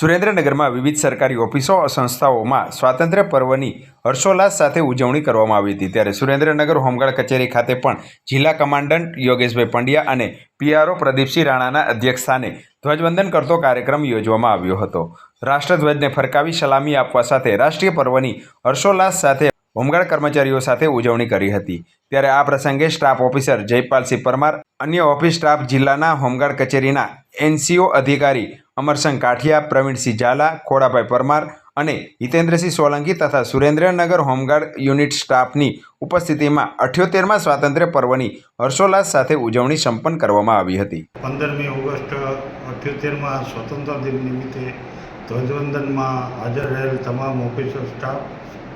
સુરેન્દ્રનગરમાં વિવિધ સરકારી ઓફિસો સંસ્થાઓમાં સ્વાતંત્ર્ય પર્વની હર્ષોલ્લાસ સાથે ઉજવણી કરવામાં આવી હતી. ત્યારે સુરેન્દ્રનગર હોમગાર્ડ કચેરી ખાતે પણ જિલ્લા કમાન્ડન્ટ યોગેશભાઈ પંડ્યા અને પીઆરઓ પ્રદીપસિંહ રાણાના અધ્યક્ષસ્થાને ધ્વજવંદન કરતો કાર્યક્રમ યોજવામાં આવ્યો હતો. રાષ્ટ્રધ્વજને ફરકાવી સલામી આપવા સાથે રાષ્ટ્રીય પર્વની હર્ષોલ્લાસ સાથે હોમગાર્ડ કર્મચારીઓ સાથે ઉજવણી કરી હતી. ત્યારે આ પ્રસંગે સ્ટાફ ઓફિસર જયપાલસિંહ પરમાર, અન્ય ઓફિસ સ્ટાફ જિલ્લાના હોમગાર્ડ કચેરીના એનસીઓ અધિકારી અમરસંગ કાઠિયા, પ્રવીણસિંહ ઝાલા, ખોડાભાઈ પરમાર અને હિતેન્દ્રસિંહ સોલંકી તથા સુરેન્દ્રનગર હોમગાર્ડ યુનિટ સ્ટાફની ઉપસ્થિતિમાં અઠ્યોતેરમાં સ્વાતંત્ર્ય પર્વની હર્ષોલ્લાસ સાથે ઉજવણી સંપન્ન કરવામાં આવી હતી. પંદરમી ઓગસ્ટ અઠ્યોતેરમાં સ્વતંત્ર દિન નિમિત્તે ધ્વજવંદનમાં હાજર રહેલ તમામ ઓફિસર સ્ટાફ,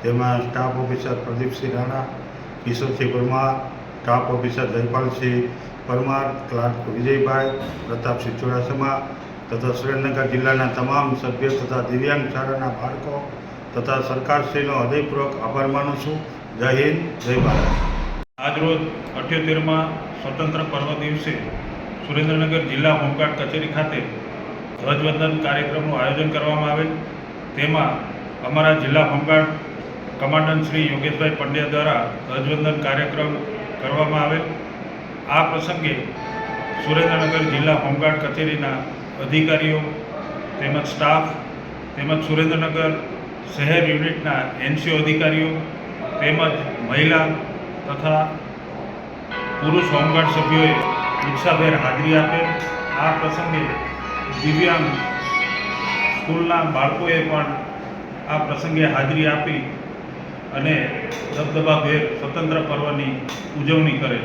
જેમાં staff officer Pradeepsinh Rana, Kishorsinh Parmar, staff officer Jaypalsinh Parmar, clerk Vijaybhai, Pratapsinh Chudasama તથા સુરેન્દ્રનગર જિલ્લાના તમામ સભ્યો તથા દિવ્યાંગ શાળાના બાળકો તથા સરકારશ્રીનો હૃદયપૂર્વક આભાર માનું છું. જય હિન્દ, જય ભારત. આજરોજ અઠ્યોતેરમાં સ્વતંત્ર પર્વ દિવસે સુરેન્દ્રનગર જિલ્લા હોમગાર્ડ કચેરી ખાતે ધ્વજવંદન કાર્યક્રમનું આયોજન કરવામાં આવેલ. તેમાં અમારા જિલ્લા home guard commandant Shri Yogeshbhai Pandya દ્વારા ધ્વજવંદન કાર્યક્રમ કરવામાં આવેલ. આ પ્રસંગે સુરેન્દ્રનગર જિલ્લા હોમગાર્ડ કચેરીના અધિકારીઓ, તેમજ સ્ટાફ તેમજ સુરેન્દ્રનગર શહેર યુનિટના એનસીઓ અધિકારીઓ, તેમજ મહિલા તથા પુરુષ હોમગાર્ડ સભ્યોએ ઉત્સાહભેર હાજરી આપેલ આ પ્રસંગે દિવ્યાંગ સ્કૂલના બાળકોએ પણ આ પ્રસંગે હાજરી આપી અને દબદબાભેર સ્વતંત્ર પર્વની ઉજવણી કરેલ